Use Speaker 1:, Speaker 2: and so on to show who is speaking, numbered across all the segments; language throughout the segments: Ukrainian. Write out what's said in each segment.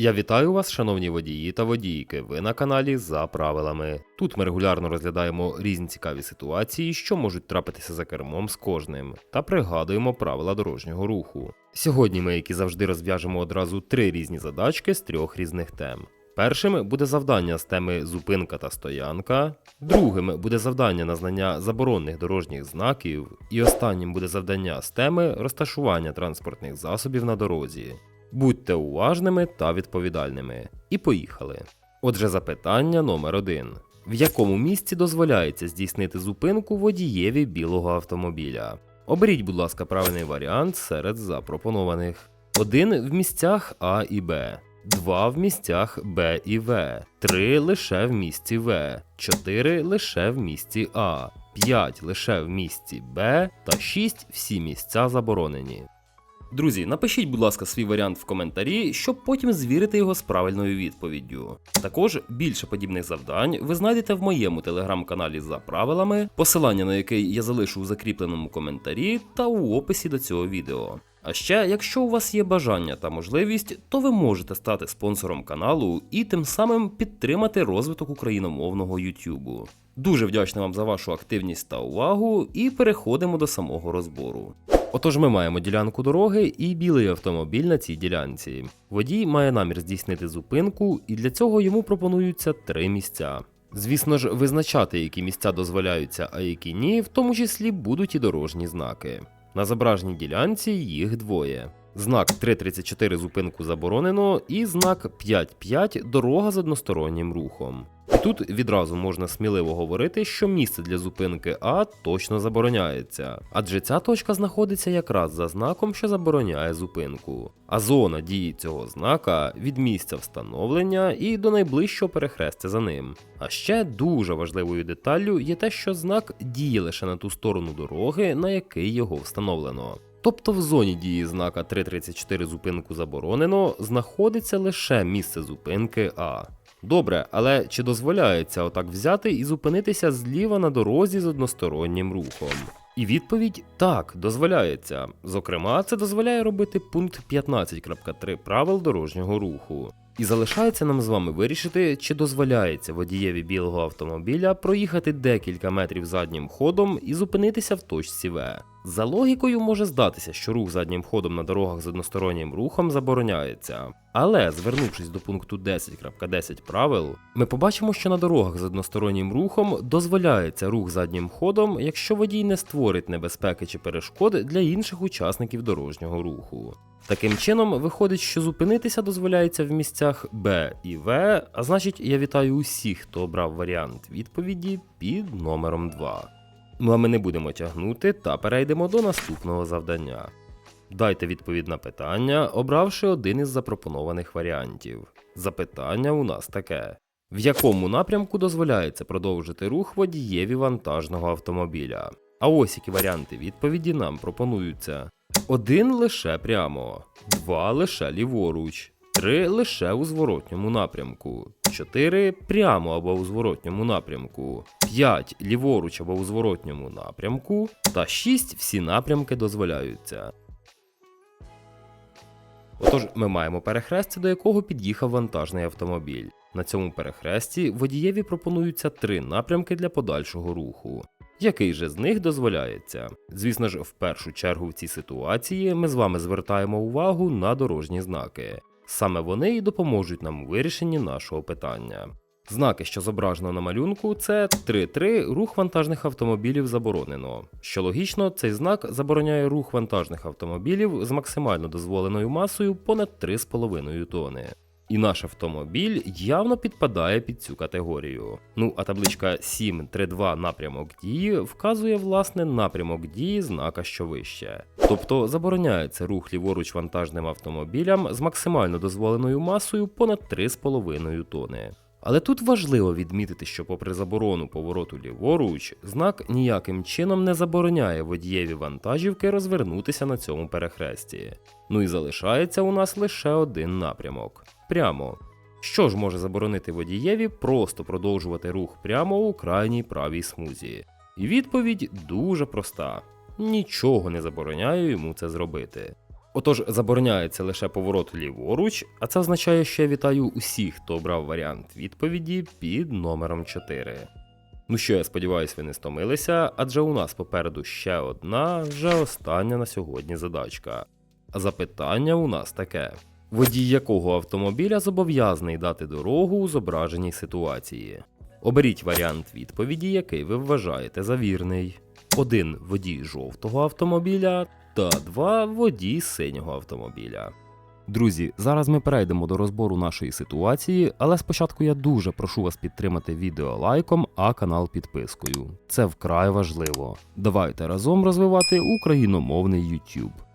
Speaker 1: Я вітаю вас, шановні водії та водійки. Ви на каналі за правилами. Тут ми регулярно розглядаємо різні цікаві ситуації, що можуть трапитися за кермом з кожним, та пригадуємо правила дорожнього руху. Сьогодні ми, як і завжди, розв'яжемо одразу три різні задачки з трьох різних тем. Першим буде завдання з теми зупинка та стоянка, другим буде завдання на знання заборонних дорожніх знаків, і останнім буде завдання з теми розташування транспортних засобів на дорозі. Будьте уважними та відповідальними. І поїхали. Отже, запитання номер один. В якому місці дозволяється здійснити зупинку водієві білого автомобіля? Оберіть, будь ласка, правильний варіант серед запропонованих. 1 в місцях А і Б, 2 в місцях Б і В, 3 лише в місці В, 4 лише в місці А, 5 лише в місці Б та 6 всі місця заборонені. Друзі, напишіть, будь ласка, свій варіант в коментарі, щоб потім звірити його з правильною відповіддю. Також більше подібних завдань ви знайдете в моєму телеграм-каналі за правилами, посилання на який я залишу у закріпленому коментарі та у описі до цього відео. А ще, якщо у вас є бажання та можливість, то ви можете стати спонсором каналу і тим самим підтримати розвиток україномовного Ютубу. Дуже вдячний вам за вашу активність та увагу, і переходимо до самого розбору. Отож, ми маємо ділянку дороги і білий автомобіль на цій ділянці. Водій має намір здійснити зупинку, і для цього йому пропонуються три місця. Звісно ж, визначати, які місця дозволяються, а які ні, в тому числі будуть і дорожні знаки. На зображеній ділянці їх двоє. Знак 3.34 зупинку заборонено і знак 5.5 дорога з одностороннім рухом. Тут відразу можна сміливо говорити, що місце для зупинки А точно забороняється, адже ця точка знаходиться якраз за знаком, що забороняє зупинку. А зона дії цього знака від місця встановлення і до найближчого перехрестя за ним. А ще дуже важливою деталлю є те, що знак діє лише на ту сторону дороги, на який його встановлено. Тобто в зоні дії знака 334 зупинку заборонено знаходиться лише місце зупинки А. Добре, але чи дозволяється отак взяти і зупинитися зліва на дорозі з одностороннім рухом? І відповідь так, дозволяється. Зокрема, це дозволяє робити пункт 15.3 правил дорожнього руху. І залишається нам з вами вирішити, чи дозволяється водієві білого автомобіля проїхати декілька метрів заднім ходом і зупинитися в точці В. За логікою може здатися, що рух заднім ходом на дорогах з одностороннім рухом забороняється. Але звернувшись до пункту 10.10 правил, ми побачимо, що на дорогах з одностороннім рухом дозволяється рух заднім ходом, якщо водій не створить небезпеки чи перешкод для інших учасників дорожнього руху. Таким чином, виходить, що зупинитися дозволяється в місцях Б і В, а значить, я вітаю усіх, хто обрав варіант відповіді під номером 2. Ну а ми не будемо тягнути та перейдемо до наступного завдання. Дайте відповідь на питання, обравши один із запропонованих варіантів. Запитання у нас таке: в якому напрямку дозволяється продовжити рух водієві вантажного автомобіля? А ось які варіанти відповіді нам пропонуються: один лише прямо, два лише ліворуч, три лише у зворотньому напрямку, 4 прямо або у зворотньому напрямку, 5 ліворуч або у зворотньому напрямку, та 6 всі напрямки дозволяються. Отож, ми маємо перехрестя, до якого під'їхав вантажний автомобіль. На цьому перехресті водієві пропонуються три напрямки для подальшого руху. Який же з них дозволяється? Звісно ж, в першу чергу в цій ситуації ми з вами звертаємо увагу на дорожні знаки. Саме вони і допоможуть нам у вирішенні нашого питання. Знаки, що зображено на малюнку, це 3.3 рух вантажних автомобілів заборонено. Що логічно, цей знак забороняє рух вантажних автомобілів з максимально дозволеною масою понад 3,5 тони. І наш автомобіль явно підпадає під цю категорію. Ну а табличка 7.3.2 напрямок дії вказує власне напрямок дії знака що вище. Тобто забороняється рух ліворуч вантажним автомобілям з максимально дозволеною масою понад 3,5 тони. Але тут важливо відмітити, що, попри заборону повороту ліворуч, знак ніяким чином не забороняє водієві вантажівки розвернутися на цьому перехресті. Ну і залишається у нас лише один напрямок прямо. Що ж може заборонити водієві просто продовжувати рух прямо у крайній правій смузі? І відповідь дуже проста: нічого не забороняє йому це зробити. Отож, забороняється лише поворот ліворуч, а це означає, що я вітаю усіх, хто обрав варіант відповіді під номером 4. Ну що, я сподіваюся, ви не стомилися, адже у нас попереду ще одна, вже остання на сьогодні задачка. А запитання у нас таке: водій якого автомобіля зобов'язаний дати дорогу у зображеній ситуації? Оберіть варіант відповіді, який ви вважаєте за вірний. 1 водій жовтого автомобіля та 2 водій синього автомобіля. Друзі, зараз ми перейдемо до розбору нашої ситуації, але спочатку я дуже прошу вас підтримати відео лайком, а канал підпискою. Це вкрай важливо. Давайте разом розвивати україномовний YouTube.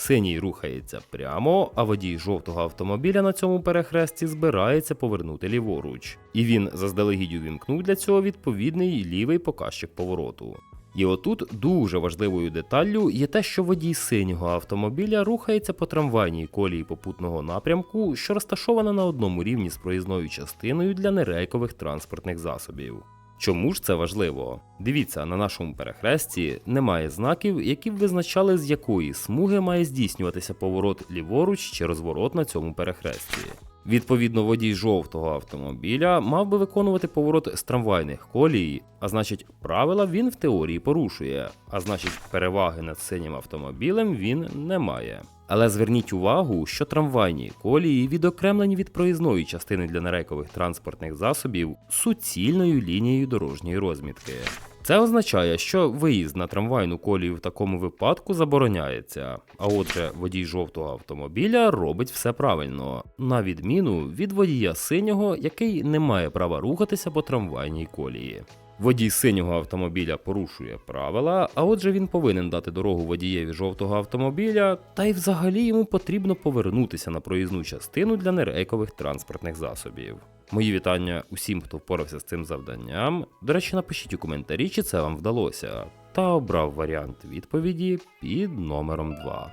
Speaker 1: Синій рухається прямо, а водій жовтого автомобіля на цьому перехресті збирається повернути ліворуч, і він заздалегідь увімкнув для цього відповідний лівий показчик повороту. І отут дуже важливою деталлю є те, що водій синього автомобіля рухається по трамвайній колії попутного напрямку, що розташована на одному рівні з проїзною частиною для нерейкових транспортних засобів. Чому ж це важливо? Дивіться, на нашому перехресті немає знаків, які б визначали, з якої смуги має здійснюватися поворот ліворуч чи розворот на цьому перехресті. Відповідно, водій жовтого автомобіля мав би виконувати поворот з трамвайних колій, а значить, правила він в теорії порушує, а значить, переваги над синім автомобілем він не має. Але зверніть увагу, що трамвайні колії відокремлені від проїзної частини для нерейкових транспортних засобів суцільною лінією дорожньої розмітки. Це означає, що виїзд на трамвайну колію в такому випадку забороняється. А отже, водій жовтого автомобіля робить все правильно, на відміну від водія синього, який не має права рухатися по трамвайній колії. Водій синього автомобіля порушує правила, а отже він повинен дати дорогу водієві жовтого автомобіля, та й взагалі йому потрібно повернутися на проїзну частину для нерейкових транспортних засобів. Мої вітання усім, хто впорався з цим завданням. До речі, напишіть у коментарі, чи це вам вдалося, та обрав варіант відповіді під номером 2.